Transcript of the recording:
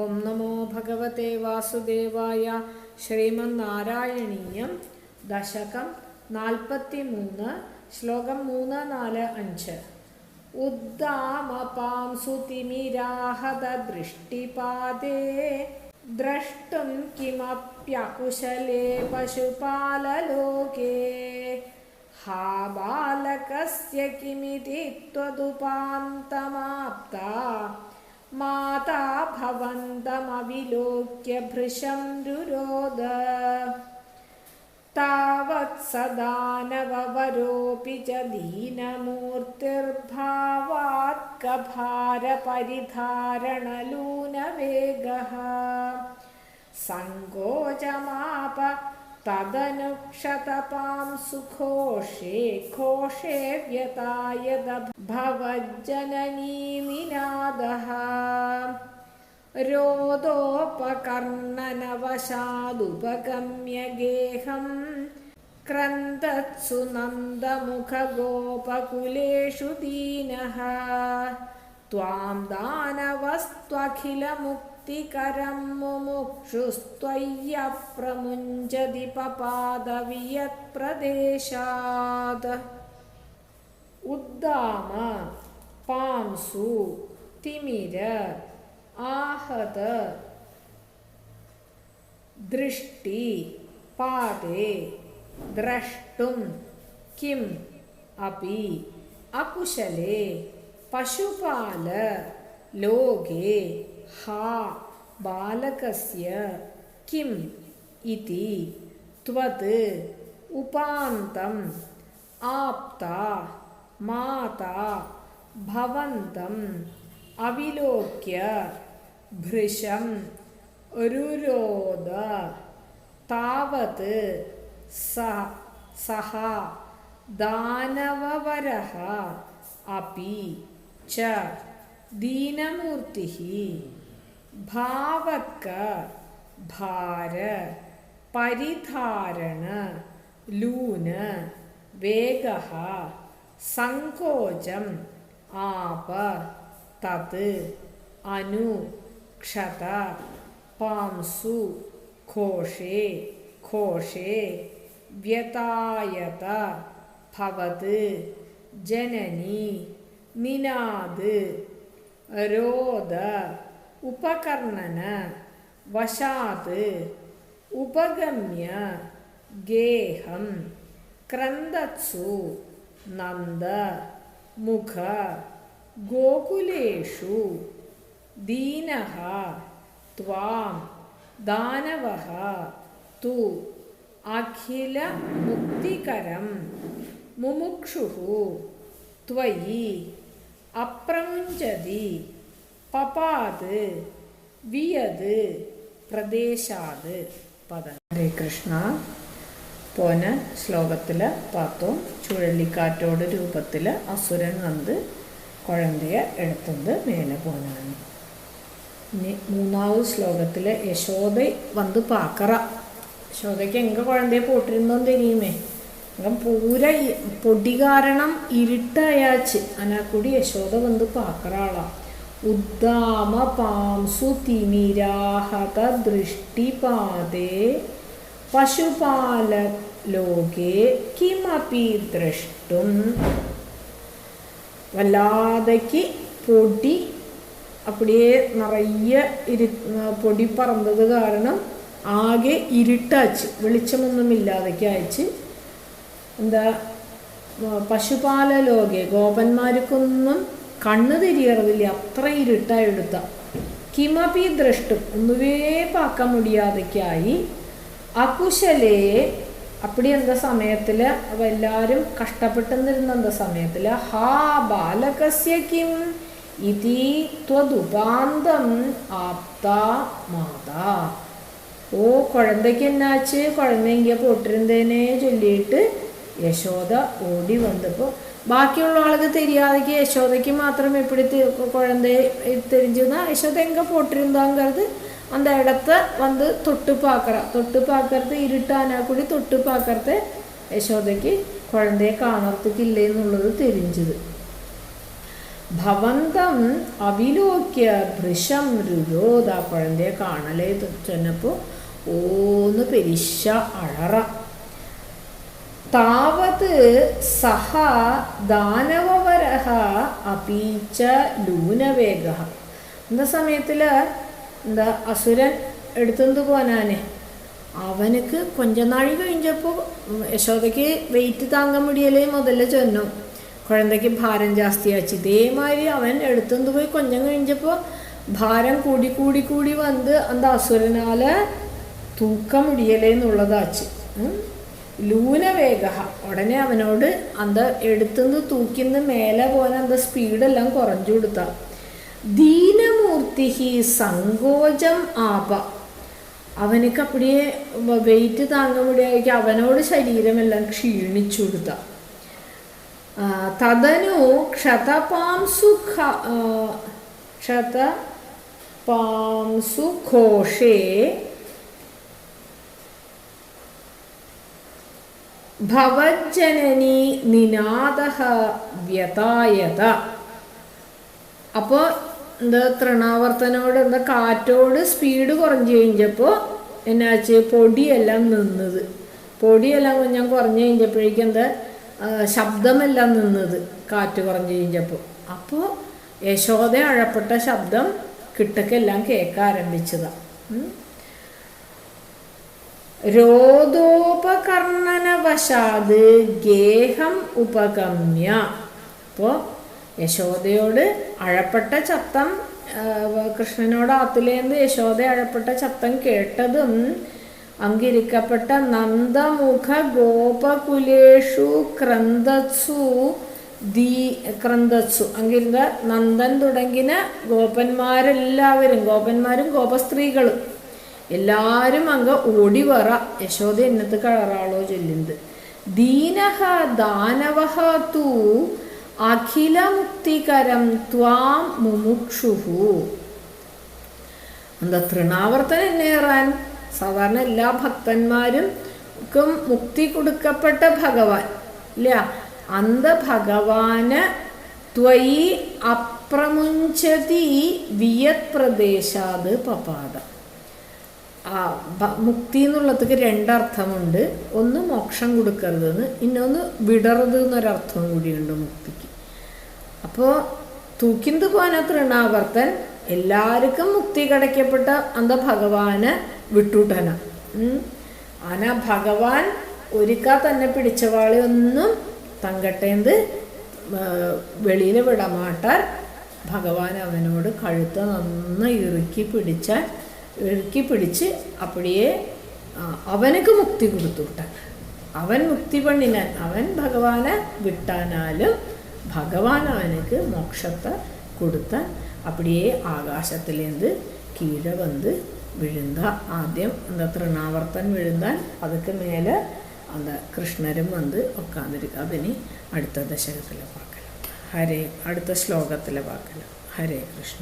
ഓം നമോ ഭഗവത്തെ വാസുദേവായ ശ്രീമന്നാരായണീയം ദശകം നാൽപ്പത്തി മൂന്ന് ശ്ലോകം മൂന്ന് നാല് അഞ്ച് ഉദ്ദാമപാംസു തിമിരാഹത ദൃഷ്ടിപാദേ ദ്രഷ്ടും കിമപ്യകുശലേ പശുപാലലോകേ हा बालकस्य किमिति त्वदुपान्तमाप्ता माता भवन्तमविलोक्य भृशं रुरोद तावत् सदानववरोऽपि च दीनमूर्तिर्भावात्कभारपरिधारणलूनवेगः सङ्कोचमाप तदनुक्षतपां सुघोषे घोषे व्यतायद भवज्जननीनिनादः रोदोपकर्णनवशादुपगम्य गेहं क्रन्दत्सु नन्दमुखगोपकुलेषु दीनः त्वां ഭക്തികരം മുമുക്ഷുസ്ത്വയ്യ പ്രമുഞ്ചതി പപാദവിയത് പ്രദേശാത് ഉദ്ദാമ പാംസു തിമിര ആഹത ദൃഷ്ടി പാദേ ദ്രഷ്ടും കിം അപി അകുശലേ പശുപാല ലോകേ हा बालकस्य किम् इति त्वत् उपान्तम् आप्ता माता भवन्तम् अविलोक्य भृशं रुरोद तावत् स सः दानववरः अपि च दीनमूर्तिः भावक भार परिधारण लून वेगः सङ्कोचम् आप तत् अनु क्षत पांसु घोषे घोषे व्यतायत भवत् जननी निनाद रोद उपकर्णन वशात् उपगम्य गेहं क्रन्दत्सु नन्द मुख गोकुलेषु दीनः त्वां दानवः तु अखिलमुक्तिकरं मुमुक्षुः त्वयि അപ്രമുഞ്ചതി പപാത് വിയത് പ്രദേശാത്. പദം ഹരേ കൃഷ്ണ. പോന ശ്ലോകത്തിൽ പാത്തും ചുഴലിക്കാറ്റോട് രൂപത്തിൽ അസുരൻ വന്ന് കുഴന്തയെ എടുത്തത് മേലെ പോനാണ് ഇനി മൂന്നാമത് ശ്ലോകത്തിൽ യശോദ വന്ന് പാക്കറ. യശോദയ്ക്ക് എങ്ക കുഴന്തയെ പോട്ടിരുന്നോ തെരിയുമേ അങ്കം പൂര പൊടി കാരണം ഇരുട്ടയാച്ച് അനാക്കൂടി യശോദ വന്ന് പാക്കറാള ഉദ്ദാമ പാംസു തിമിരാഹത ദൃഷ്ടിപാതേ പശുപാല ലോകേ കിമപി ദ്രഷ്ടും. വല്ലാതയ്ക്ക് പൊടി അപ്പടിയേ നിറയെ ഇരു പൊടി പറന്നത് കാരണം ആകെ ഇരുട്ടാച്ച്. വെളിച്ചമൊന്നുമില്ലാതൊക്കെ അയച്ച് എന്താ പശുപാല ലോകെ ഗോപന്മാർക്കൊന്നും കണ്ണ് തിരിയറിവില്ല. അത്ര ഇരുട്ടായെടുത്ത കിമപി ദ്രഷ്ടും ഒന്നുവേ പാക്ക മുടിയാതൊക്കെയായി അകുശലയെ അപ്പടി എന്താ സമയത്തിൽ എല്ലാവരും കഷ്ടപ്പെട്ടെന്നിരുന്ന എന്താ സമയത്തിൽ ഹാ ബാലകസ്യ കിം ഇതി ത്വതുപാന്തം ആപ്ത മാതാ. ഓ കുഴന്തയ്ക്ക് എന്നാച്ച്? കുഴന്തയെങ്കിൽ പോട്ടിരുന്നതിനെ ചൊല്ലിയിട്ട് യശോദ ഓടി വന്നപ്പോൾ ബാക്കിയുള്ള ആൾക്ക് தெரியாதக்கு யசோதைக்கு மாத்திரம் எப்படி குழந்தை தெரிஞ்சுன்னா யசோதை எங்கே போட்டிருந்தாங்கிறது அந்த இடத்த வந்து தொட்டு பார்க்குறா தொட்டு பார்க்கறது இருட்டானா കൂടി തൊട്ട് பார்க்கறது യശോദയ്ക്ക് കുഴന്തയെ കാണർത്തിക്കില്ല എന്നുള്ളത് தெரிஞ்சுது ഭവന്തം അവിലോക്യ ഭൃശം രുരോധ കുഴന്തയെ കാണലേ ചെന്നപ്പോൾ ഓന്ന് പെരിശ അഴറ താവത് സഹ ദാനവരഹ അപീച്ച ലൂനവേഗ എന്ന സമയത്തിൽ എന്താ അസുരൻ എടുത്തുകൊണ്ട് പോനാനെ അവനക്ക് കൊഞ്ച നാഴി കഴിഞ്ഞപ്പോൾ യശോദയ്ക്ക് വെയിറ്റ് താങ്ങാൻ മുടിയല്ലേ മുതല ചൊന്നു. കുഴന്തയ്ക്ക് ഭാരം ജാസ്തിയാച്ചു. ഇതേമാതിരി അവൻ എടുത്തുകൊണ്ട് പോയി കൊഞ്ചം കഴിഞ്ഞപ്പോൾ ഭാരം കൂടി കൂടി കൂടി വന്ന് അന്ത അസുരനാൽ തൂക്കം മുടിയലേ എന്നുള്ളതാച്ച്. ലൂനവേഗ ഉടനെ അവനോട് അന്ത എടുത്തുനിന്ന് തൂക്കിന്ന് മേലെ പോലെ അന്ത സ്പീഡെല്ലാം കുറഞ്ഞു കൊടുത്ത. ദീനമൂർത്തി സങ്കോചം ആപ. അവനക്ക് അപ്പടിയെ വെയിറ്റ് താങ്ങ മുടിയായിരിക്കും. അവനോട് ശരീരമെല്ലാം ക്ഷീണിച്ചു കൊടുത്ത. തതനു ക്ഷതപാംസു ക്ഷത പാംസു ഘോഷേ ഭവജ്ജനനി നിനാദ വ്യതായത. അപ്പോൾ എന്താ തൃണാവർത്തനോട് എന്താ കാറ്റോട് സ്പീഡ് കുറഞ്ഞു കഴിഞ്ഞപ്പോൾ എന്നാച്ച് പൊടിയെല്ലാം നിന്നത്. പൊടിയെല്ലാം ഞാൻ കുറഞ്ഞു കഴിഞ്ഞപ്പോഴേക്കും എന്താ ശബ്ദമെല്ലാം നിന്നത് കാറ്റ് കുറഞ്ഞു കഴിഞ്ഞപ്പോൾ അപ്പോൾ യശോദ അഴപ്പെട്ട ശബ്ദം കിട്ടക്കെല്ലാം കേൾക്കാൻ ആരംഭിച്ചതാണ്. രോദോപകർണനവശാത് ഗേഹം ഉപഗമ്യ. അപ്പോൾ യശോദയോട് അഴപ്പെട്ട ചത്തം കൃഷ്ണനോട് ആത്തിലേന്ത് യശോദ അഴപ്പെട്ട ചത്തം കേട്ടതും അങ്കിരിക്കപ്പെട്ട നന്ദമുഖ ഗോപകുലേഷു ക്രന്ദത്സു ദീ ക്രന്ദത്സു. അങ്കിരുന്ന നന്ദൻ തുടങ്ങിയ ഗോപന്മാരെല്ലാവരും ഗോപന്മാരും ഗോപസ്ത്രീകളും. എല്ലാരും അങ്ങ് ഓടി യശോദ എന്നത്ത് കളറാളോ ചൊല്ലുന്നത്. ദീനഹ ദാനവഹ തു അഖിലമുക്തികരം ത്വാം മുമുക്ഷുഹു. എന്താ തൃണാവർത്തനം എന്നേറാൻ സാധാരണ എല്ലാ ഭക്തന്മാരും മുക്തി കൊടുക്കപ്പെട്ട ഭഗവാൻ ഇല്ല. അന്ത ഭഗവാന് ത്വയി അപ്രമുഞ്ചതി വിയത് പ്രദേശാത് പപാദ. മുക്തി എന്നുള്ളതൊക്കെ രണ്ടർത്ഥമുണ്ട്. ഒന്ന് മോക്ഷം കൊടുക്കരുതെന്ന് ഇന്നൊന്ന് വിടരുത് എന്നൊരർത്ഥം കൂടിയുണ്ട് മുക്തിക്ക്. അപ്പോൾ തൂക്കിന്ത് പോന തൃണാവർത്തൻ? എല്ലാവർക്കും മുക്തി കിടക്കപ്പെട്ട അന്ത ഭഗവാന് വിട്ടുട്ടന. ആന ഭഗവാൻ ഒരിക്ക തന്നെ പിടിച്ചവാളെ ഒന്നും തങ്കട്ടേന്ത് വെളിയിൽ വിടമാട്ടാൻ ഭഗവാൻ അവനോട് കഴുത്ത് നന്നായി ഇറുക്കി പിടിച്ചാൽ ഇറുക്കി പിടിച്ച് അപ്പോഴേ അവനക്ക് മുക്തി കൊടുത്തുവിട്ടാൻ അവൻ മുക്തി പണിനാൻ അവൻ ഭഗവാനെ വിട്ടാനാലും ഭഗവാൻ അവനക്ക് മോക്ഷത്തെ കൊടുത്താൻ அப்படியே ആകാശത്തിലേന്ത് കീഴ വന്ന് വിഴുന്ത. ആദ്യം എന്താ തൃണാവർത്തൻ വിഴുന്താൻ അതൊക്കെ മേലെ എന്താ കൃഷ്ണരും വന്ന് ഒക്കാതിരിക്കുക അതിനി അടുത്ത ദശകത്തിലെ பார்க்கலாம் ഹരേ അടുത്ത ശ്ലോകത്തിലെ பார்க்கலாம் ഹരേ കൃഷ്ണ.